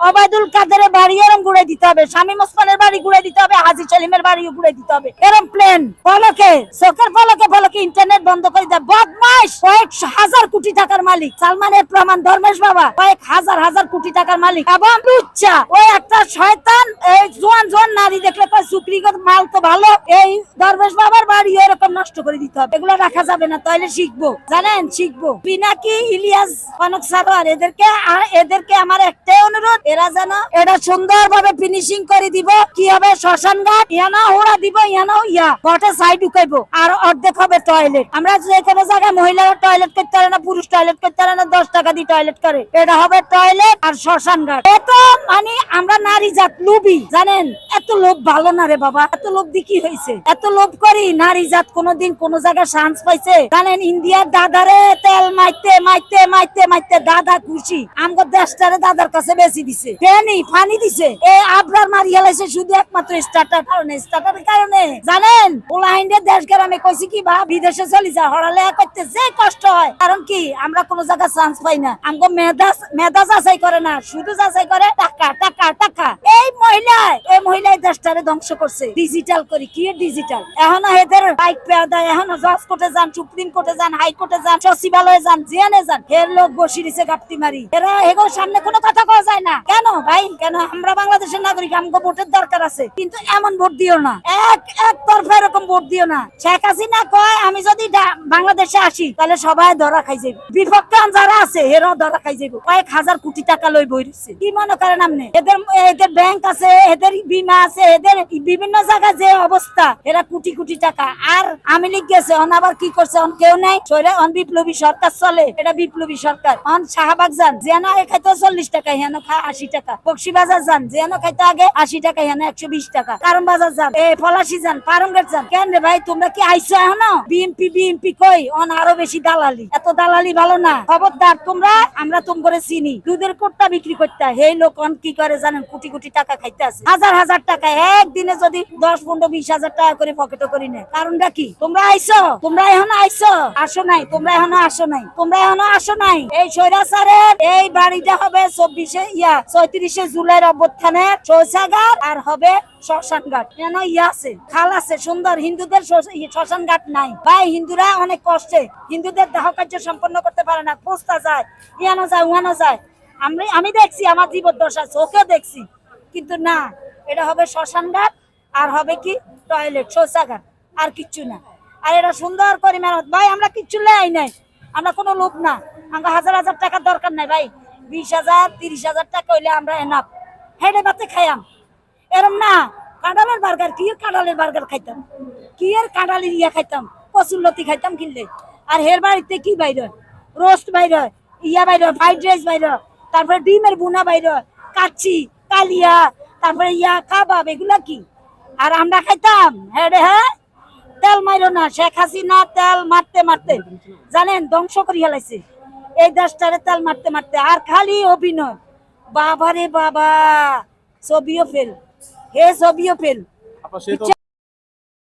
ওবায়দুল কাদেরের বাড়ি এরম ঘুরে দিতে হবে, শামীম ওসমানের বাড়ি ঘুরে দিতে হবে, হাজি সেলিমের বাড়ি ঘুরে দিতে হবে। এরম প্লেন ফলকে চোখের ফলকে ফলকে ইন্টারনেট বন্ধ করে দেয়। বদমাস কয়েক হাজার কোটি টাকার মালিক। সালমানের প্রমাণ ধর্মেশ বাবা। কয়েক হাজার হাজার কোটি টাকার মালিক। এবং লুচ্চা। ওই একটা শয়তান। এই জোয়ান জোয়ান নারী দেখলে কয় সুপ্রিগত মাল তো ভালো। এই ধর্মেশ বাবার বাড়ি এরকম নষ্ট করে দিতে হবে। এগুলো রাখা যাবে না, তাইলে শিখব। জানেন, শিখব। পিনাকি ইলিয়াস, কনক সারোয়ার এদেরকে এদেরকে আমার একটাই অনুরোধ, এরা যেন এটা সুন্দর ভাবে ফিনিশিং করে দিব। কি হবে? শ্মশান ঘাট ইয়ানা ওরা দিব ইয়ানা ইয়া। ঘটে সাইড ঢুকাইবো। আর অর্ধেক হবে টয়লেট আমরা যে কোনো জায়গায় মহিলারা টয়লেট করতে পারে না, পুরুষ টয়লেট করতে পারে না, দশ টাকা দিয়ে টয়লেট করে। এটা হবে টয়লেট আর শ্মশান ঘাট এত মানে আমরা নারী জাত লুবি জানেন? এত লোভ ভালো না রে বাবা, এত লোভ দিয়ে হয়েছে? এত লোভ করি নারী জাত কোনোদিন কোন জায়গায় চান্স পাইছে? জানেন, ইন্ডিয়ার দাদারে তেল মাইতে মাইতে মাইতে মাইতে দাদা খুশি। আমগো দেশটারে দাদার কাছে বেশি দিছে। পেনি পানি দিছে। এ আবরার মারি হেলাইছে শুধু একমাত্র স্টার্টার কারণে স্টার্টারের কারণে। জানেন? ওলা ইন্ডিয়া দেশ গ্রামে কইছি কি বা বিদেশে চলি যা হড়ালে করতে যে কষ্ট হয়। কারণ কি? আমরা কোন জায়গায় চান্স পাই না। আমগো মেধা মেধা যাচাই করে না, শুধু যাচাই করে টাকা টাকা টাকা। এই মহিলা এই মহিলা এই দেশটারে ধ্বংস করছে। ডিজিটাল করি, কি ডিজিটাল এখন এদের বাইক পেয়া দেয়, এখন জজ কোর্টে যান, সুপ্রিম কোর্টে যান হাই কোর্টে যান, সচিবালয়ে যান জিয়ানে যান, এর লোক বসি দিছে গাপ্তি মারি। এরা এগোর সামনে কোনো কথা কওয়া যায় না। কেন ভাই? কেন আমরা বাংলাদেশের নাগরিক, আমগো ভোটের দরকার আছে। কিন্তু এমন ভোট দিও না। এক এক তরফে এরকম ভোট দিও না। শেখ হাসিনা কয় আমি যদি বাংলাদেশে আসি, তাহলে সবাই ধরা খাই যাবে বিপক্ষে যারা আছে, এরাও ধরা খাই যাবে কয়েক হাজার কোটি টাকা লই বইছে কি মনে করেন আপনি? এদের এদের ব্যাংক আছে, এদের বিমা আছে, এদের বিভিন্ন জায়গায় যে অবস্থা, এরা কোটি কোটি টাকা। আর আমি লিখ গেছে, অন আবার কি করছে, অন কেউ নাই। সরে অন বিপ্লবী সরকার চলে, এটা বিপ্লবী সরকার। অন শাহবাগ যান যেন খাইতো চল্লিশ টাকা, হেন খা আশি টাকা। বক্সি বাজার যান যেন খাইতো আগে আশি টাকা, হেন একশো বিশ টাকা। কারণ বাজার যান, এ পলাশি যান পারঙ্গের যান। কেন রে ভাই, তোমরা কি আইসো এখনও? বিএমপি বিএমপি কই? অন আরও বেশি দালালি। এত দালালি ভালো না। খবরদার, তোমরা? আমরা তোম করে চিনি। দুধের কোট্টা বিক্রি করতে এই লোক, অন কি করে জানেন? কোটি কোটি টাকা খাইতে আছে। হাজার হাজার টাকা। একদিনে যদি দশ, পনেরো, বিশ হাজার টাকা করে পকেটে করি নেয়। কারণটা কি? তোমরা আইসো তোমরা এখনও আইসো আসো নাই। তোমরা এখনও আসো নাই। তোমরা এখনও আসো নাই। এই স্বৈরাচারের এই বাড়িটা হবে চব্বিশে, ইয়া, ছয়ত্রিশে জুলাইয়ের অভ্যুত্থানের শৌচাগার, আর হবে শ্মশান ঘাট কেন? ইয়া আছে, খাল আছে, সুন্দর। হিন্দুদের শ্মশ- শ্মশান ঘাট নাই। ভাই, হিন্দুরা অনেক কষ্টে। হিন্দুদের দেহ কার্য সম্পন্ন করতে পারে না। পোস্তা যায়, ইয়ানো যায়, উয়ানো যায়। আমি আমি দেখছি, আমার জীবদ্দশা চোখে দেখছি। কিন্তু না, এটা হবে শ্মশান ঘাট আর হবে কি? টয়লেট, শৌচাগার, আর কিচ্ছু না। আর এটা সুন্দর করে মেরামত ভাই, আমরা কিচ্ছু লাই নাই। আমরা কোনো লোক না। আমরা হাজার হাজার টাকার দরকার নাই, ভাই। বিশ হাজার, তিরিশ হাজার টাকা হইলে আমরা এনাফ হেডে বাতে খাইয়াম। এরম না, কাঁঠালের বার্গার, কি কাঁঠালের বার্গার খাইতাম? কি এর কাঁঠালের ইয়া খাইতাম? কচুর লতি খাইতাম কিনলে। আর হের বাড়িতে কি বাইর রোস্ট বাইর ইয়া বাইর ফ্রাইড রাইস বাইর তারপরে ডিমের বুনা বাইর কাচ্চি, কালিয়া, তারপরে ইয়া কাবাব, এগুলা কি? আর আমরা খাইতাম হ্যাঁ রে হ্যাঁ? তেল মাইরো না, শেখ হাসিনা তেল মারতে মারতে, জানেন, ধ্বংস করে হেলাইছে এই দেশটারে তেল মারতে মারতে, আর খালি অভিনয়। বাবারে বাবা, ছবিও ফেল হে ছবিও यो তো